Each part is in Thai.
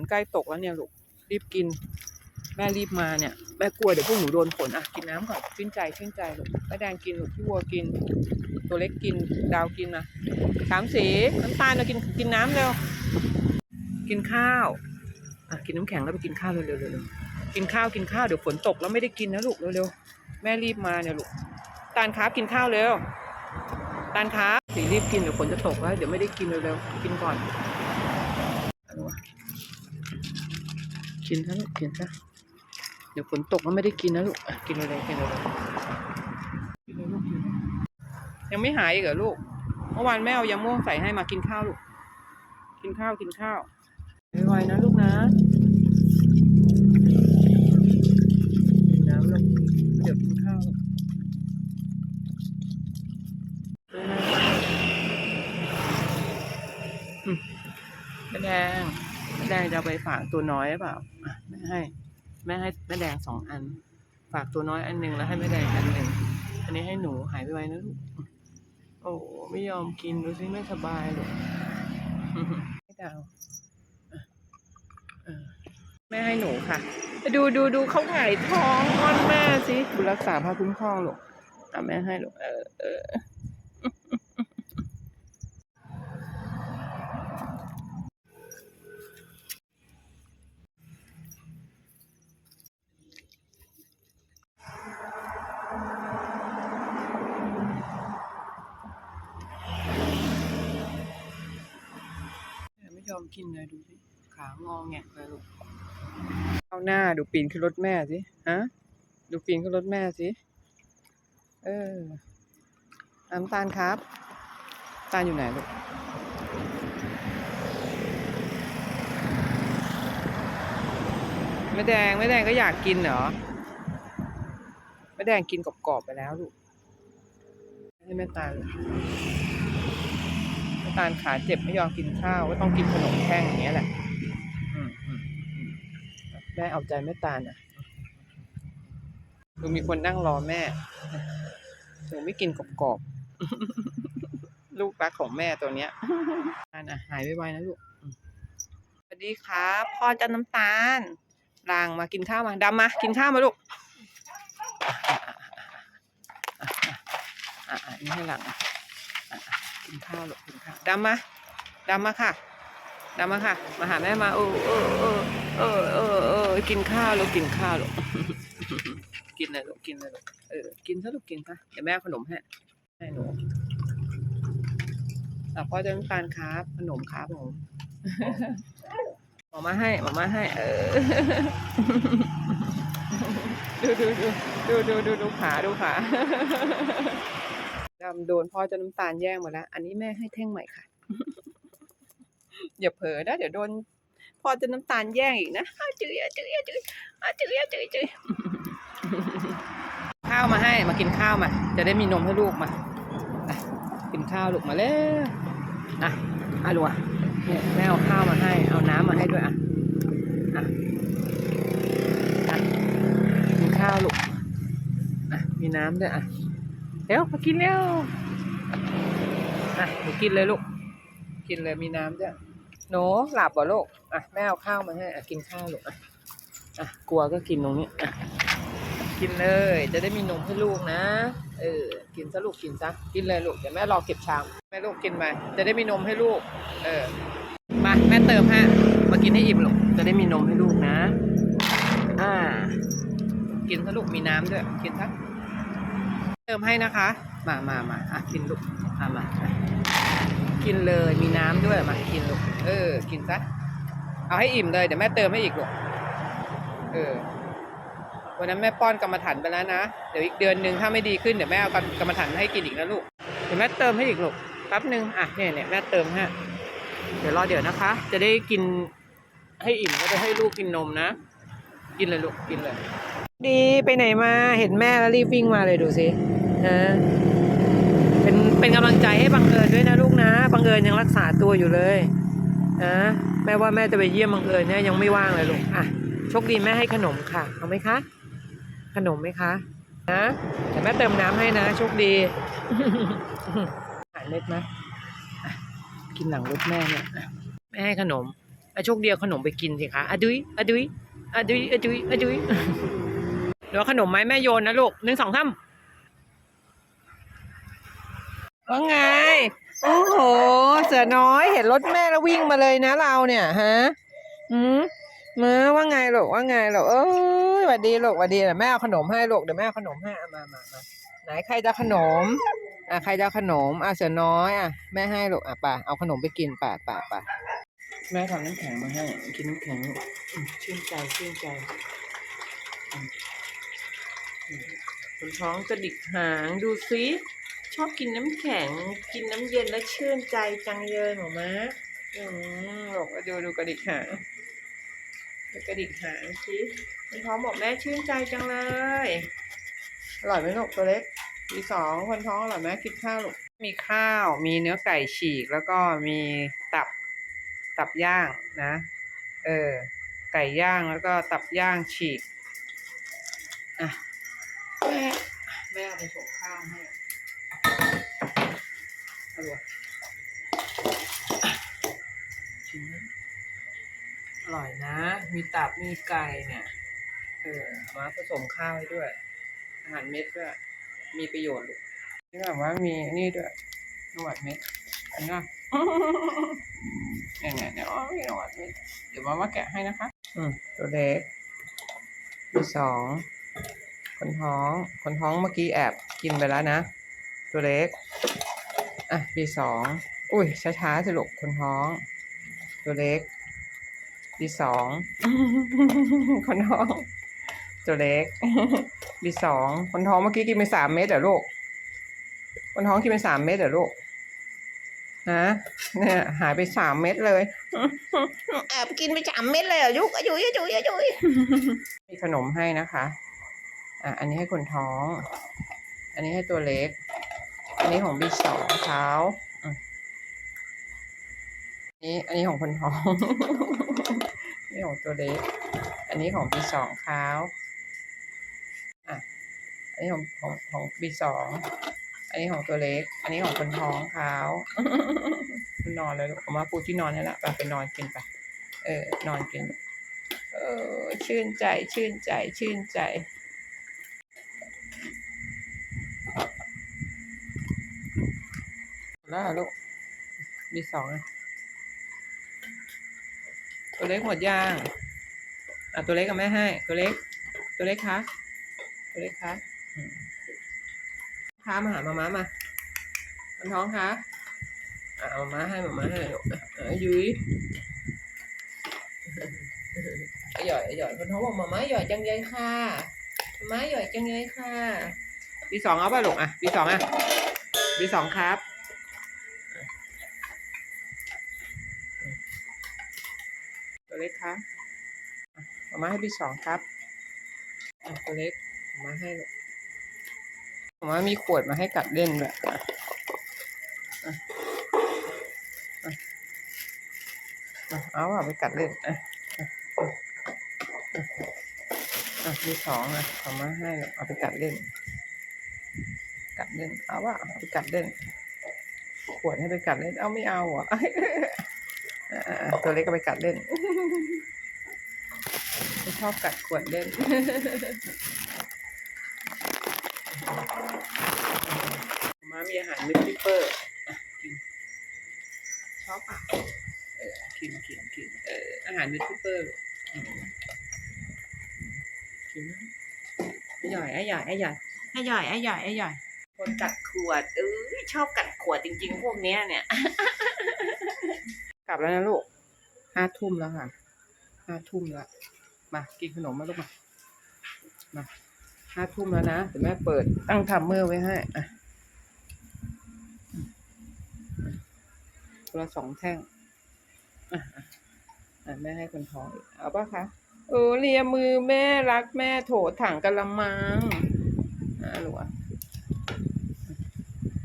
นใกล้ตกแล้วเนี่ยลูกรีบกิน แม่รีบมาเนี่ยแม่กลัวเดี๋ยวพวกหนูโดนฝนอะกินน้ำก่อนชื่นใจชื่นใจลูกแม่แดงกินลูกพี่วัวกิน ตัวเล็กกินดาวกินนะสามสีน้ำตาลเรากินกินน้ำเร็วกินข้าวอะกินน้ำแข็งแล้วไปกินข้าวเร็วๆเร็วๆกินข้าวกินข้าวเดี๋ยวฝนตกแล้วไม่ได้กินนะลูกเร็วๆแม่รีบมาเนี่ยลูกตาลครับกินข้าวเร็วตาลครับสีรีบกินเดี๋ยวฝนจะตกแล้วเดี๋ยวไม่ได้กินเร็วๆกินก่อนอ กินซะลูกกินซะเดี๋ยวฝนตกแล้วไม่ได้กินนะลูกกินเลยๆกินเลยๆกินเลยลูกกินยังไม่หายอีกเหรอลูก เมื่อวานแม่เอายาม่วงใส่ให้มากินข้าวลูก กินข้าวกินข้าวไวๆนะลูกนะกินน้ำลูกเดี๋ยวกินข้าวลูกอืมแม่แดง แม่แดงจะไปฝากตัวน้อยหรือเปล่าแม่ให้แม่ให้แม่แดงสองอัน ฝากตัวน้อยอันหนึ่งแล้วให้แม่แดงอันหนึ่งอันนี้ให้หนูหายไปไวนะลูกโอ้ไม่ยอมกินดูสิไม่สบายเลยไม่ดาวอะแม่ให้หนูค่ะ ดูดูดูเขาหงายท้องอ้อนแม่สิบุรักษาพาคุ้มครองลูกอะแม่ให้ลูกเออเออ ยอมกินเลยดูสิขางอแงกเลยลูกเอาหน้าดูปีนขึ้นรถแม่สิฮะดูปีนขึ้นรถแม่สิเออน้ำตาลครับ ตาลอยู่ไหนลูกแม่แดงแม่แดงก็อยากกินเหรอแม่แดงกินกรอบๆไปแล้วลูกให้แม่ตาล ตาลขาเจ็บไม่ยอมกินข้าวก็ต้องกินขนมแท่งอย่างเงี้ยแหละอืมอืมอืมแม่เอาใจแม่ตาลอะดูมีคนนั่งรอแม่หนูไม่กินกรอบๆ ลูกรักของแม่ตัวเนี้ยอันอะหายไวๆนะลูกอืมสวัสดีครับพ่อจะน้ำตาลลางมากินข้าวมาดำมา กินข้าวมาลูกอะอะอะนี่ให้หลังอะอะอะ กินข้าวลูกกินข้าวดำมาดำมาค่ะดำมาค่ะ มาหาแม่มาเออเออเออเออเออเออกินข้าวลูกกินข้าวลูกกินเลยลูกกินเลยลูกเออกินซะลูกกินซะเดี๋ยวแม่ขนมให้ให้หนูอะพ่อจะน้ำตาลครับ ขนมครับผมหมอมาให้หมอมาให้ เออ ดูดูดูดูดูดูดูขาดูขาำโดนพ่อจะน้ำตาลแย่งหมดแล้ว อันนี้แม่ให้แท่งใหม่ค่ะ อย่าเผลอนะเดี๋ยวโดนพ่อจะน้ำตาลแย่งอีกนะจื้อจื้อจื้อจื้อจื้อจื้อข้าวมาให้มากินข้าวมา จะได้มีนมให้ลูกมากินข้าวลูกมาเลยอะอะลูกอะเนี่ยแม่เอาข้าวมาให้ เอาน้ำมาให้ด้วยอะอะอะกินข้าวลูกอะมีน้ำด้วยอะ เร็วมากินเร็วอะหนูกินเลยลูก กินเลยมีน้ำด้วยหนูหลับเหรอลูกอะแม่เอาข้าวมาให้อะกินข้าวลูกอะอะกลัวก็กินตรงนี้อะกินเลย จะได้มีนมให้ลูกนะ เออ กินซะลูกกินซะ กินเลยลูก เดี๋ยวแม่รอเก็บชาม แม่ลูกกินมาจะได้มีนมให้ลูก เออ มาแม่เติมฮะ มากินให้อิ่มลูก จะได้มีนมให้ลูกนะ อ่า กินซะลูกมีน้ำด้วย กินซะ เติมให้นะคะ มามามาอะกินลูกอะมาอะกินเลยมีน้ำด้วยมากินลูกเออ กินซะเอาให้อิ่มเลยเดี๋ยวแม่เติมให้อีกลูกเออวันนั้นแม่ป้อนกรรมฐานไปแล้วนะ เดี๋ยวอีกเดือนหนึ่งถ้าไม่ดีขึ้นเดี๋ยวแม่เอากรรมฐานมาให้กินอีกนะลูก เดี๋ยวแม่เติมให้อีกลูกแป๊บหนึ่งอะเนี่ยเนี่ยแม่เติมให้เดี๋ยวรอเดี๋ยวนะคะ จะได้กินให้อิ่มก็จะให้ลูกกินนมนะ กินเลยลูกกินเลย ดีไปไหนมาเห็นแม่แล้วรีบวิ่งมาเลยดูสิ ฮะเป็นเป็นกำลังใจให้บังเอิญด้วยนะลูกนะบังเอิญยังรักษาตัวอยู่เลยนะแม่ว่าแม่จะไปเยี่ยมบังเอิญเนี่ยยังไม่ว่างเลยลูกอะโชคดีแม่ให้ขนมค่ะเอาไหมคะ ขนมไหมคะนะแต่แม่เติมน้ำให้นะโชคดีหายเล็ดไหมอะกินหลังรถแม่เนี่ยอะแม่ให้ขนมอะโชคดีเอาขนมไปกินสิคะอะดุยอะดุยอะดุยอะดุยอะดุยเดี๋ยวเอาขนมไหมแม่โยนนะลูกหนึ่งสองสาม ว่าไง โอ้โห เสือน้อยเห็นรถแม่แล้ววิ่งมาเลยนะเราเนี่ยฮะอืมมือว่าไงลูกว่าไงลูกเอ้ยหวัดดีลูกหวัดดีเดี๋ยวแม่เอาขนมให้ลูกเดี๋ยวแม่เอาขนมให้เอามามามาไหนใครจะขนมอะใครจะเอาขนมอะเสือน้อยอะแม่ให้ลูกอะป่ะเอาขนมไปกินป่ะป่ะป่ะแม่ทำน้ำแข็งมาให้กินน้ำแข็งลูกอืมชื่นใจชื่นใจอืมอืมคนท้องกระดิกหางดูซิ ชอบกินน้ำแข็ง กินน้ำเย็นแล้วชื่นใจจังเลยหมอมะอืมบอกว่าดูดูกระดิกหางดูกระดิกหางสิคนท้องบอกแม่ชื่นใจจังเลย อร่อยไหมลูกตัวเล็ก มีสองคนท้องอร่อยไหมกินข้าวลูก มีข้าว มีเนื้อไก่ฉีก แล้วก็มีตับ ตับย่างนะ เออ ไก่ย่างแล้วก็ตับย่างฉีก อะ แม่ แม่เอาไปส่งข้าวให้ อร่อยชิมนะอร่อยนะ มีตับ มีไก่เนี่ย เออ มาผสมข้าวให้ด้วย อาหารเม็ดด้วย มีประโยชน์ลูกที่แบบว่ามีนี่ด้วยหนวดเม็ดอันนี้เนี่ยเนี่ยเนี่ยอ๋อมีหนวดเม็ดเดี๋ยวมาว่าแกะให้นะคะ อืมตัวเล็กมีสอง คนท้อง คนท้องเมื่อกี้แอบกินไปแล้วนะ ตัวเล็ก อะปีสองอุ้ยช้าๆสิลูกคนท้อง ตัวเล็ก ปีสองคนท้อง ตัวเล็กบีสองคนท้องเมื่อกี้กินไปสามเม็ดเหรอลูกคนท้องกินไปสามเม็ดเหรอลูกฮะเนี่ย หายไปสามเม็ดเลยแอบกินไปสามเม็ดเลยเหรอลูกอายุยอายุยอายุยมีขนมให้นะคะ อะอันนี้ให้คนท้อง อันนี้ให้ตัวเล็ก อันนี้ของบีสองเท้าอันนี้อันนี้ของคนท้องอันนี้ของตัวเล็ก อันนี้ของบีสองเท้าอะอันนี้ของของของบีสอง อันนี้ของตัวเล็ก อันนี้ของคนท้องเขานอนเลยลูกเอามาปูที่นอนนี่แหละไปไปนอนกินไป เออ นอนกิน เออ ชื่นใจ ชื่นใจ ชื่นใจ แล้วเหรอลูกบีสองอะตัวเล็กหมดยางอะตัวเล็กกับแม่ให้ ตัวเล็ก ตัวเล็กคะตัวเล็กคะอืมคะมาหามาม้ามามันท้องคะอะมาม้าให้มาม้าให้ลูกอะยุ้ยอ้หย่อยอ้หย่อยคนท้องบอกมาม้าหย่อยจังเลยค่ะมาม้าหย่อยจังเลยค่ะปีสองเอาป่ะลูกอะปีสองอะปีสองครับ ตัวเล็กคะอะมามาให้ปีสองครับอะตัวเล็กมามาให้ลูกผมว่ามีขวดมาให้กัดเล่นด้วยอะอะอะอะเอาไปกัดเล่นอะอะอะอะอะมีสองอะเอามาให้เลยเอาไปกัดเล่น กัดเล่น เอาว่ะเอาไปกัดเล่น ขวดให้ไปกัดเล่น เอาไม่เอาอะตัวเล็กก็ไปกัดเล่น ชอบกัดขวดเล่นม้ามีอาหารมิลลิเปอร์อะกินชอบอะเออกินกินกินเอออาหารมิลลิเปอร์อืมกินนะไอ้หย่อยไอ้หย่อยไอ้หย่อยไอ้หย่อยไอ้หย่อยไอ้หย่อยคนกัดขวดเออชอบกัดขวดจริง ๆ พวกเนี้ยเนี่ย กลับแล้วนะลูกห้าทุ่มแล้วค่ะห้าทุ่มแล้ว มากินขนมมาลูกมามาห้าทุ่มแล้วนะเดี๋ยวแม่เปิดตั้งทัมเมอร์ไว้ให้อะคนละสองแท่งอะอะแม่ให้คนท้องอีกเอาป่ะคะเออเลียมือแม่รักแม่โถถังกะละมังอะหนูอะ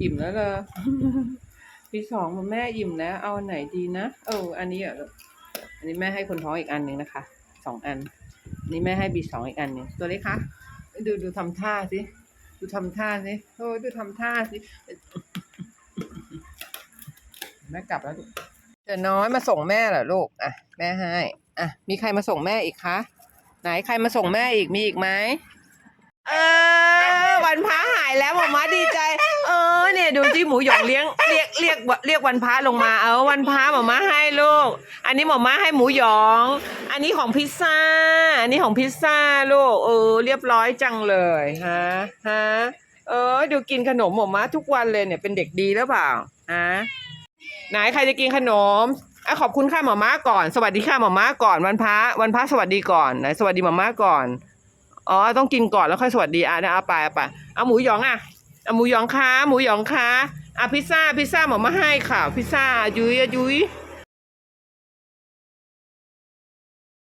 อิ่มแล้วเหรอปีสองของแม่อิ่มแล้ว เอาอันไหนดีนะ เออ อันนี้อลูกอันนี้แม่ให้คนท้องอีกอันหนึ่งนะคะ สองอันนนี้แม่ให้บีสองอีกอันหนึ่งตัวเล็กคะดูดูทำท่าสิ ดูทำท่าสิโอ้ยดูทำท่าสิ แม่กลับแล้วลูกเดี๋ยวน้อยมาส่งแม่เหรอลูก อะ แม่ให้ อะ มีใครมาส่งแม่อีกคะ ไหนใครมาส่งแม่อีก มีอีกไหม เออ วันพระหายแล้วหมอมาดีใจ เออ เนี่ยดูที่หมูหยองเลี้ยงเรีย เรียกเรียกวันพระลงมาเออวันพระหมอมาให้ลูก อันนี้หมอมาให้หมูหยอง อันนี้ของพิซซ่า อันนี้ของพิซซ่าลูกเออเรียบร้อยจังเลยฮะฮะเออดูกินขนมหมอมาทุกวันเลยเนี่ยเป็นเด็กดีหรือเปล่าฮะไหนใครจะกินขนมอะขอบคุณค่ะหมอม้าก่อน สวัสดีค่ะหมอม้าก่อนวันพระวันพระสวัสดีก่อนไหนสวัสดีหมอม้าก่อนอ๋อต้องกินก่อนแล้วค่อยสวัสดีอะนะเอาไปเอาไปเอาหมูหยองอะเอาหมูหยองค้าหมูหยองค้า อะพิซซ่าพิซซ่าหมอมาให้ค่ะ พิซซ่ายุ้ยยุ้ย